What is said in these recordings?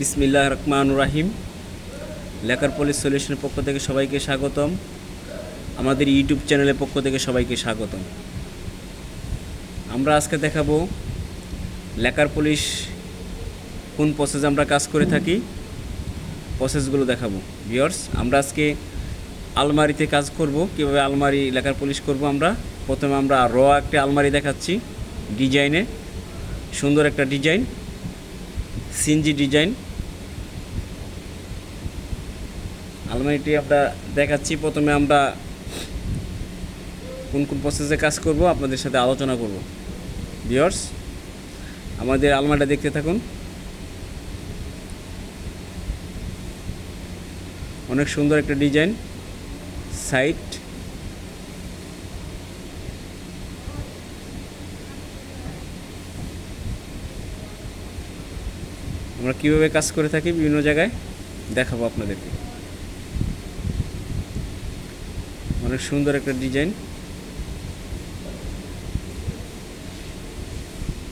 বিসমিল্লাহ রহমান রাহিম লেখার পলিশ সলিউশনের পক্ষ থেকে সবাইকে স্বাগতম। আমাদের ইউটিউব চ্যানেলের পক্ষ থেকে সবাইকে স্বাগতম। আমরা আজকে দেখাবো লেখার পলিশ কোন প্রসেস আমরা কাজ করে থাকি প্রসেসগুলো দেখাবো। ভিওর্স আমরা আজকে আলমারিতে কাজ করব। কীভাবে আলমারি লেখার পলিশ করব আমরা? প্রথমে আমরা র একটা আলমারি দেখাচ্ছি ডিজাইনে। সুন্দর একটা ডিজাইন সিনজি ডিজাইন। আলমারিটি আমরা দেখাচ্ছি। প্রথমে আমরা কোন কোন প্রসেসে কাজ করব, আপনাদের সাথে আলোচনা করব। ভিওর্স আমাদের আলমারিটা দেখতে থাকুন। অনেক সুন্দর একটা ডিজাইন। সাইট আমরা কীভাবে কাজ করে থাকি বিভিন্ন জায়গায় দেখাবো আপনাদেরকে। অনেক সুন্দর একটা ডিজাইন।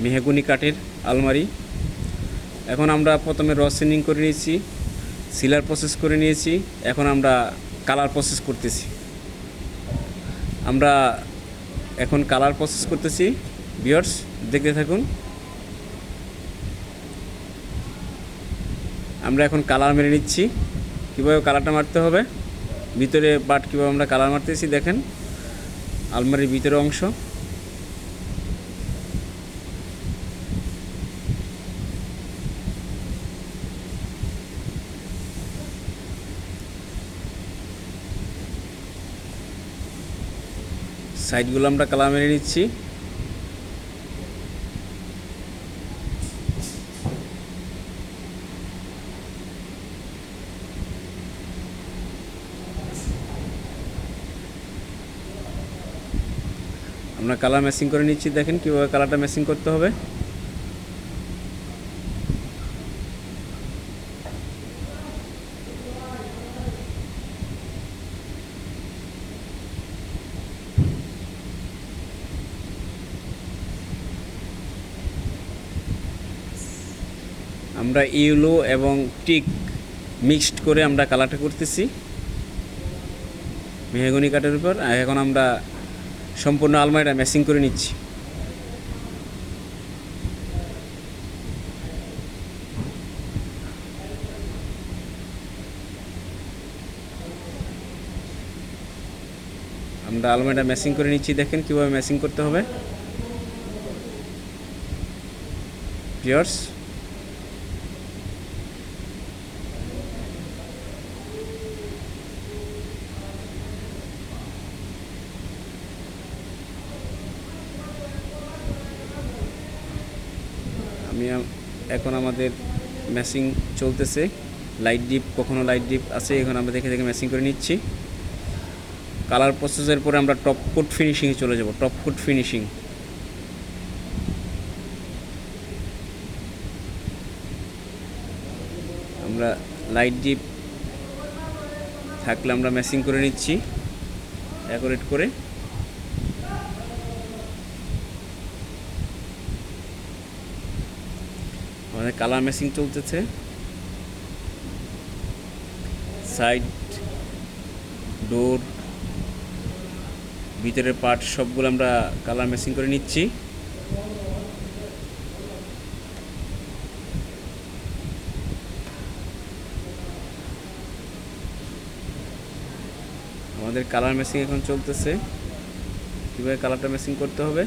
মেহগুনি কাঠের আলমারি। এখন আমরা প্রথমে র করে নিয়েছি সিলার প্রসেস করে নিয়েছি, এখন আমরা কালার প্রসেস করতেছি। আমরা এখন কালার প্রসেস করতেছি বিয়ার্স দেখতে থাকুন। আমরা এখন কালার মেরে নিচ্ছি, কীভাবে কালারটা মারতে হবে? ভিতরে বাট কীভাবে আমরা কালার মারতেছি দেখেন। আলমারির ভিতরে অংশ। সাইডগুলো আমরা কালার মেরে নিচ্ছি। আমরা কালার ম্যাচিং করে নিচ্ছি, দেখেন কীভাবে কালারটা ম্যাচিং করতে হবে। আমরা ইউলো এবং টিক মিক্সড করে আমরা কালারটা করতেছি। মেহগনি কাঠের উপর এখন আমরা সম্পূর্ণ আলমারিটা ম্যাচিং করে নিচ্ছি। আমরা আলমারিটা ম্যাচিং করে নিচ্ছি, দেখেন কীভাবে ম্যাচিং করতে হবে। পিয়ার্স আমি এখন আমাদের ম্যাচিং চলতেছে। লাইট ডিপ কখনো লাইট ডিপ আছে, এখন আমরা দেখে দেখে ম্যাচিং করে নিচ্ছি। কালার প্রসেসের পরে আমরা টপ কোট ফিনিশিংয়ে চলে যাব টপ কোট ফিনিশিং আমরা লাইট ডিপ থাকলে আমরা ম্যাচিং করে নিচ্ছি অ্যাকোরেট করে। আমাদের কালার ম্যাচিং চলতেছে। সাইড ডোর ভিতরের পার্ট সবগুলো আমরা কালার ম্যাচিং করে নিচ্ছি। আমাদের কালার ম্যাচিং এখন চলতেছে। কীভাবে কালারটা ম্যাচিং করতে হবে?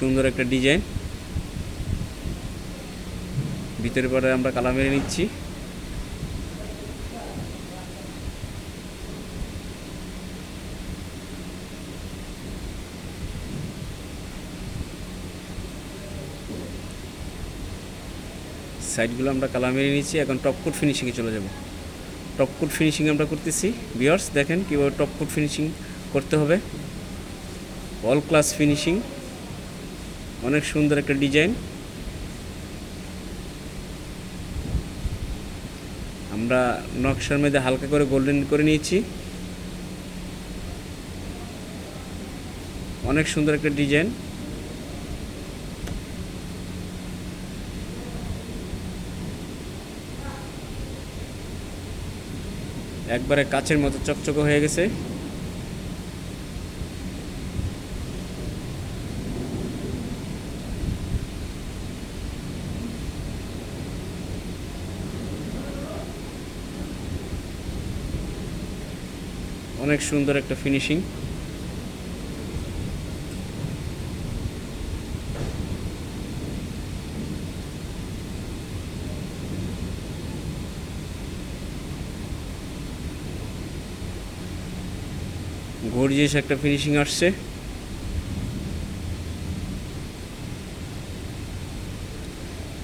সুন্দর একটা ডিজাইন। ভিতরে পরে আমরা কালার মেরে নিচ্ছি। সাইডগুলো আমরা কালার মেরে নিচ্ছি। এখন টপ কোট ফিনিশিংয়ে চলে যাব। টপ কোট ফিনিশিং আমরা করতেছি। বিয়ার্স দেখেন কীভাবে টপ কোট ফিনিশিং করতে হবে। অল ক্লাস ফিনিশিং অনেক সুন্দর একটা ডিজাইন। আমরা নকশার মধ্যে হালকা করে গোল্ডেন করে নিয়েছি। অনেক সুন্দর একটা ডিজাইন। একবারে কাছের মতো চকচকে হয়ে গেছে। অনেক সুন্দর একটা ফিনিশিং গর্জিয়াস একটা ফিনিশিং আসছে।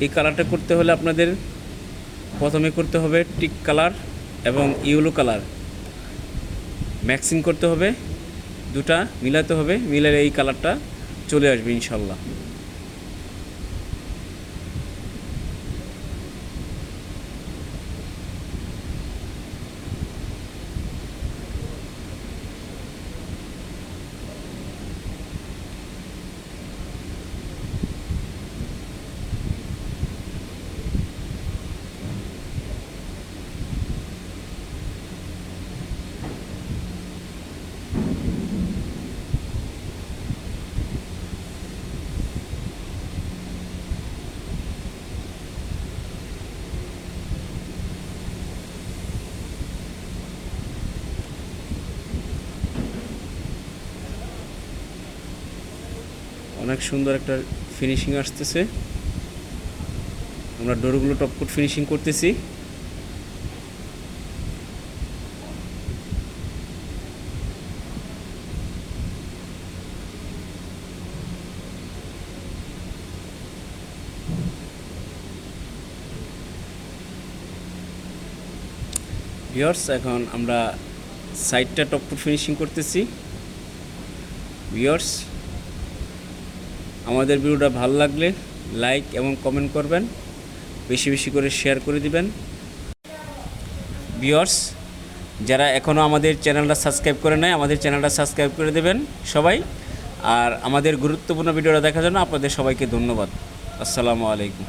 এই কালারটা করতে হলে আপনাদের প্রথমে করতে হবে টিক কালার এবং ইয়েলো কালার ম্যাক্সিং করতে হবে দুটা মিলাতে হবে মিলালে এই কালারটা চলে আসবে ইনশাল্লাহ। অনেক সুন্দর একটা ফিনিশিং আসতেছে। আমরা ডোরগুলো টপকুট ফিনিশিং করতেছি। ভিওর্স এখন আমরা সাইডটা টপকুট ফিনিশিং করতেছি। ভিওর্স আমাদের ভিডিওটা ভালো লাগলে লাইক এবং কমেন্ট করবেন। বেশি বেশি করে শেয়ার করে দিবেন। ভিওর্স যারা এখনও আমাদের চ্যানেলটা সাবস্ক্রাইব করে নেয় আমাদের চ্যানেলটা সাবস্ক্রাইব করে দেবেন সবাই। আর আমাদের গুরুত্বপূর্ণ ভিডিওটা দেখার জন্য আপনাদের সবাইকে ধন্যবাদ। আসসালামু আলাইকুম।